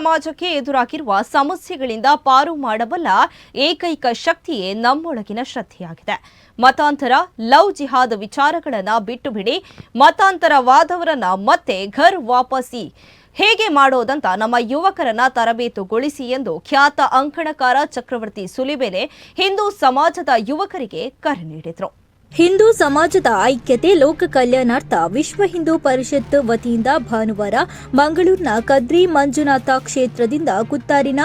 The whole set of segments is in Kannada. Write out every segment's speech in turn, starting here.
ಸಮಾಜಕ್ಕೆ ಎದುರಾಗಿರುವ ಸಮಸ್ಯೆಗಳಿಂದ ಪಾರು ಮಾಡಬಲ್ಲ ಏಕೈಕ ಶಕ್ತಿಯೇ ನಮ್ಮೊಳಗಿನ ಶ್ರದ್ಧೆಯಾಗಿದೆ. ಮತಾಂತರ, ಲವ್ ಜಿಹಾದ್ ವಿಚಾರಗಳನ್ನು ಬಿಟ್ಟು ಬಿಡಿ ಮತಾಂತರವಾದವರನ್ನ ಮತ್ತೆ ಘರ್ ವಾಪಸಿ. ಹೇಗೆ ಮಾಡೋದಂತ ನಮ್ಮ ಯುವಕರನ್ನ ತರಬೇತುಗೊಳಿಸಿ ಎಂದು ಖ್ಯಾತ ಅಂಕಣಕಾರ ಚಕ್ರವರ್ತಿ ಸುಲಿಬೆಲೆ ಹಿಂದೂ ಸಮಾಜದ ಯುವಕರಿಗೆ ಕರೆ ನೀಡಿದರು. ಹಿಂದೂ ಸಮಾಜದ ಐಕ್ಯತೆ, ಲೋಕ ಕಲ್ಯಾಣಾರ್ಥ ವಿಶ್ವ ಹಿಂದೂ ಪರಿಷತ್ ವತಿಯಿಂದ ಭಾನುವಾರ ಮಂಗಳೂರಿನ ಕದ್ರಿ ಮಂಜುನಾಥ ಕ್ಷೇತ್ರದಿಂದ ಕುತ್ತಾರಿನ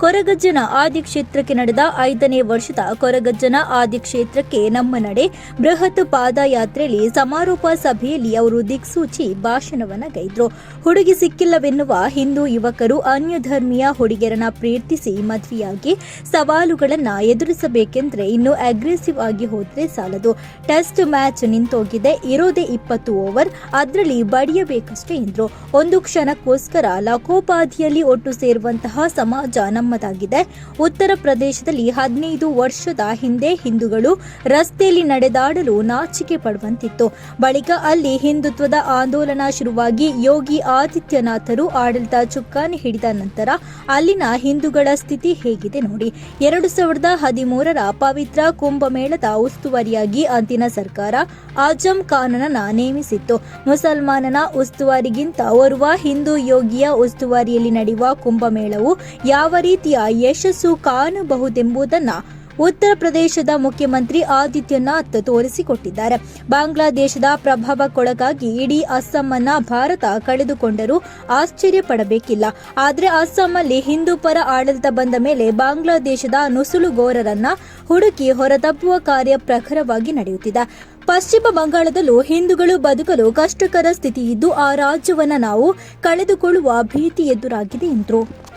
ಕೊರಗಜ್ಜನ ಆದಿ ಕ್ಷೇತ್ರಕ್ಕೆ ನಡೆದ ಐದನೇ ವರ್ಷದ ಕೊರಗಜ್ಜನ ಆದಿ ಕ್ಷೇತ್ರಕ್ಕೆ ನಮ್ಮ ನಡೆ ಬೃಹತ್ ಪಾದಯಾತ್ರೆಯಲ್ಲಿ ಸಮಾರೋಪ ಸಭೆಯಲ್ಲಿ ಅವರು ದಿಕ್ಸೂಚಿ ಭಾಷಣವನ್ನ ಗೈದ್ರು. ಹುಡುಗಿ ಸಿಕ್ಕಿಲ್ಲವೆನ್ನುವ ಹಿಂದೂ ಯುವಕರು ಅನ್ಯ ಧರ್ಮೀಯ ಹುಡುಗಿಯರನ್ನ ಪ್ರೀತಿಸಿ ಮದುವೆಯಾಗಿ ಸವಾಲುಗಳನ್ನ ಎದುರಿಸಬೇಕೆಂದ್ರೆ ಇನ್ನು ಅಗ್ರೆಸಿವ್ ಆಗಿ ಹೋದ್ರೆ ಸಾಲದು. ಟೆಸ್ಟ್ ಮ್ಯಾಚ್ ನಿಂತೋಗಿದೆ, ಇರೋದೇ ಇಪ್ಪತ್ತು ಓವರ್, ಅದರಲ್ಲಿ ಬಡಿಯಬೇಕಷ್ಟೇ ಎಂದ್ರು. ಒಂದು ಕ್ಷಣಕ್ಕೋಸ್ಕರ ಲಕೋಪಾದಿಯಲ್ಲಿ ಒಟ್ಟು ಸೇರುವಂತಹ ಸಮಾಜ ನಮ್ಮದಾಗಿದೆ. ಉತ್ತರ ಪ್ರದೇಶದಲ್ಲಿ ಹದಿನೈದು ವರ್ಷದ ಹಿಂದೆ ಹಿಂದೂಗಳು ರಸ್ತೆಯಲ್ಲಿ ನಡೆದಾಡಲು ನಾಚಿಕೆ ಪಡುವಂತಿತ್ತು. ಬಳಿಕ ಅಲ್ಲಿ ಹಿಂದುತ್ವದ ಆಂದೋಲನ ಶುರುವಾಗಿ ಯೋಗಿ ಆದಿತ್ಯನಾಥರು ಆಡಳಿತ ಚುಕ್ಕಾಣಿ ಹಿಡಿದ ನಂತರ ಅಲ್ಲಿನ ಹಿಂದೂಗಳ ಸ್ಥಿತಿ ಹೇಗಿದೆ ನೋಡಿ. ಎರಡು ಸಾವಿರದ ಹದಿಮೂರರ ಪವಿತ್ರ ಕುಂಭಮೇಳದ ಉಸ್ತುವಾರಿಯಾಗಿ ಅಂದಿನ ಸರ್ಕಾರ ಆಜಂ ಖಾನನನ್ನ ನೇಮಿಸಿತ್ತು. ಮುಸಲ್ಮಾನನ ಉಸ್ತುವಾರಿಗಿಂತ ಓರ್ವ ಹಿಂದೂ ಯೋಗಿಯ ಉಸ್ತುವಾರಿಯಲ್ಲಿ ನಡೆಯುವ ಕುಂಭಮೇಳವು ಯಾವ ರೀತಿಯ ಯಶಸ್ಸು ಕಾಣಬಹುದೆಂಬುದನ್ನು ಉತ್ತರ ಪ್ರದೇಶದ ಮುಖ್ಯಮಂತ್ರಿ ಆದಿತ್ಯನಾಥ್ ತೋರಿಸಿಕೊಟ್ಟಿದ್ದಾರೆ. ಬಾಂಗ್ಲಾದೇಶದ ಪ್ರಭಾವಕ್ಕೊಳಗಾಗಿ ಇಡೀ ಅಸ್ಸಾಂನ ಭಾರತ ಕಳೆದುಕೊಂಡರೂ ಆಶ್ಚರ್ಯ ಪಡಬೇಕಿಲ್ಲ. ಆದರೆ ಅಸ್ಸಾಂನಲ್ಲಿ ಹಿಂದೂ ಪರ ಆಡಳಿತ ಬಂದ ಮೇಲೆ ಬಾಂಗ್ಲಾದೇಶದ ನುಸುಳುಗೋರರನ್ನ ಹುಡುಕಿ ಹೊರತಪ್ಪುವ ಕಾರ್ಯ ಪ್ರಖರವಾಗಿ ನಡೆಯುತ್ತಿದೆ. ಪಶ್ಚಿಮ ಬಂಗಾಳದಲ್ಲೂ ಹಿಂದೂಗಳು ಬದುಕಲು ಕಷ್ಟಕರ ಸ್ಥಿತಿ ಇದ್ದು ಆ ರಾಜ್ಯವನ್ನು ನಾವು ಕಳೆದುಕೊಳ್ಳುವ ಭೀತಿ ಎದುರಾಗಿದೆ ಎಂದರು.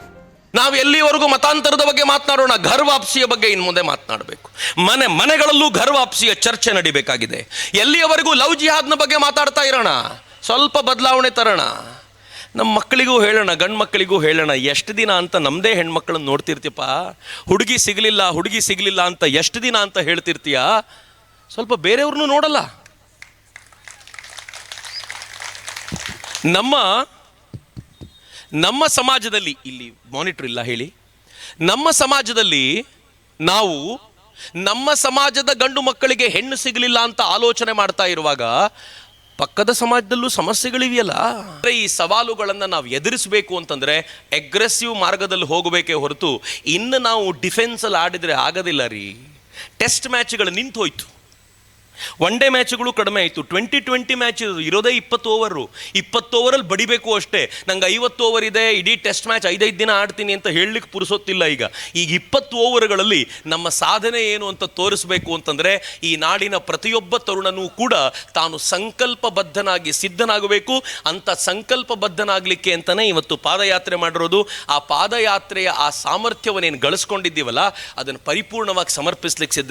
ನಾವು ಎಲ್ಲಿವರೆಗೂ ಮತಾಂತರದ ಬಗ್ಗೆ ಮಾತನಾಡೋಣ? ಘರ್ ವಾಪಸಿಯ ಬಗ್ಗೆ ಇನ್ನು ಮುಂದೆ ಮಾತನಾಡಬೇಕು. ಮನೆ, ಮನೆಗಳಲ್ಲೂ ಘರ್ ವಾಪಸಿಯ ಚರ್ಚೆ ನಡಿಬೇಕಾಗಿದೆ. ಎಲ್ಲಿಯವರೆಗೂ ಲವ್ ಜಿಹಾದ್ನ ಬಗ್ಗೆ ಮಾತಾಡ್ತಾ ಇರೋಣ? ಸ್ವಲ್ಪ ಬದಲಾವಣೆ ತರೋಣ. ನಮ್ಮ ಮಕ್ಕಳಿಗೂ ಹೇಳೋಣ, ಗಂಡು ಮಕ್ಕಳಿಗೂ ಹೇಳೋಣ, ಎಷ್ಟು ದಿನ ಅಂತ ನಮ್ಮದೇ ಹೆಣ್ಮಕ್ಳನ್ನ ನೋಡ್ತಿರ್ತೀಪ್ಪ ಹುಡುಗಿ ಸಿಗಲಿಲ್ಲ ಹುಡುಗಿ ಸಿಗಲಿಲ್ಲ ಅಂತ ಎಷ್ಟು ದಿನ ಅಂತ ಹೇಳ್ತಿರ್ತೀಯ? ಸ್ವಲ್ಪ ಬೇರೆಯವ್ರನ್ನೂ ನೋಡಲ್ಲ. ನಮ್ಮ ನಮ್ಮ ಸಮಾಜದಲ್ಲಿ, ಇಲ್ಲಿ ಮಾನಿಟರ್ ಇಲ್ಲ, ಹೇಳಿ. ನಮ್ಮ ಸಮಾಜದಲ್ಲಿ ನಾವು ನಮ್ಮ ಸಮಾಜದ ಗಂಡು ಮಕ್ಕಳಿಗೆ ಹೆಣ್ಣು ಸಿಗಲಿಲ್ಲ ಅಂತ ಆಲೋಚನೆ ಮಾಡ್ತಾ ಇರುವಾಗ, ಪಕ್ಕದ ಸಮಾಜದಲ್ಲೂ ಸಮಸ್ಯೆಗಳಿವೆಯಲ್ಲ? ಈ ಸವಾಲುಗಳನ್ನು ನಾವು ಎದುರಿಸಬೇಕು ಅಂತಂದರೆ ಅಗ್ರೆಸಿವ್ ಮಾರ್ಗದಲ್ಲಿ ಹೋಗಬೇಕೇ ಹೊರತು, ಇನ್ನು ನಾವು ಡಿಫೆನ್ಸಲ್ಲಿ ಆಡಿದರೆ ಆಗೋದಿಲ್ಲ ರೀ. ಟೆಸ್ಟ್ ಮ್ಯಾಚ್ಗಳು ನಿಂತು ಹೋಯ್ತು ಒನ್ ಡೇ ಮ್ಯಾಚ್ಗಳು ಕಡಿಮೆ ಆಯಿತು. ಟ್ವೆಂಟಿ ಟ್ವೆಂಟಿ ಮ್ಯಾಚ್ ಇರೋದೇ ಇಪ್ಪತ್ತು ಓವರು ಇಪ್ಪತ್ತು ಓವರಲ್ಲಿ ಬಡಿಬೇಕು ಅಷ್ಟೇ. ನಂಗೆ ಐವತ್ತು ಓವರ್ ಇದೆ, ಇಡೀ ಟೆಸ್ಟ್ ಮ್ಯಾಚ್ ಐದೈದು ದಿನ ಆಡ್ತೀನಿ ಅಂತ ಹೇಳಲಿಕ್ಕೆ ಪುರುಸೊತ್ತಿಲ್ಲ ಈಗ. ಈಗ ಇಪ್ಪತ್ತು ಓವರ್ಗಳಲ್ಲಿ ನಮ್ಮ ಸಾಧನೆ ಏನು ಅಂತ ತೋರಿಸಬೇಕು ಅಂತಂದರೆ, ಈ ನಾಡಿನ ಪ್ರತಿಯೊಬ್ಬ ತರುಣನೂ ಕೂಡ ತಾನು ಸಂಕಲ್ಪಬದ್ಧನಾಗಿ ಸಿದ್ಧನಾಗಬೇಕು. ಅಂತ ಸಂಕಲ್ಪಬದ್ಧನಾಗಲಿಕ್ಕೆ ಅಂತಲೇ ಇವತ್ತು ಪಾದಯಾತ್ರೆ ಮಾಡಿರೋದು. ಆ ಪಾದಯಾತ್ರೆಯ ಆ ಸಾಮರ್ಥ್ಯವನ್ನೇನು ಗಳಿಸ್ಕೊಂಡಿದ್ದೀವಲ್ಲ, ಅದನ್ನು ಪರಿಪೂರ್ಣವಾಗಿ ಸಮರ್ಪಿಸ್ಲಿಕ್ಕೆ ಸಿದ್ಧ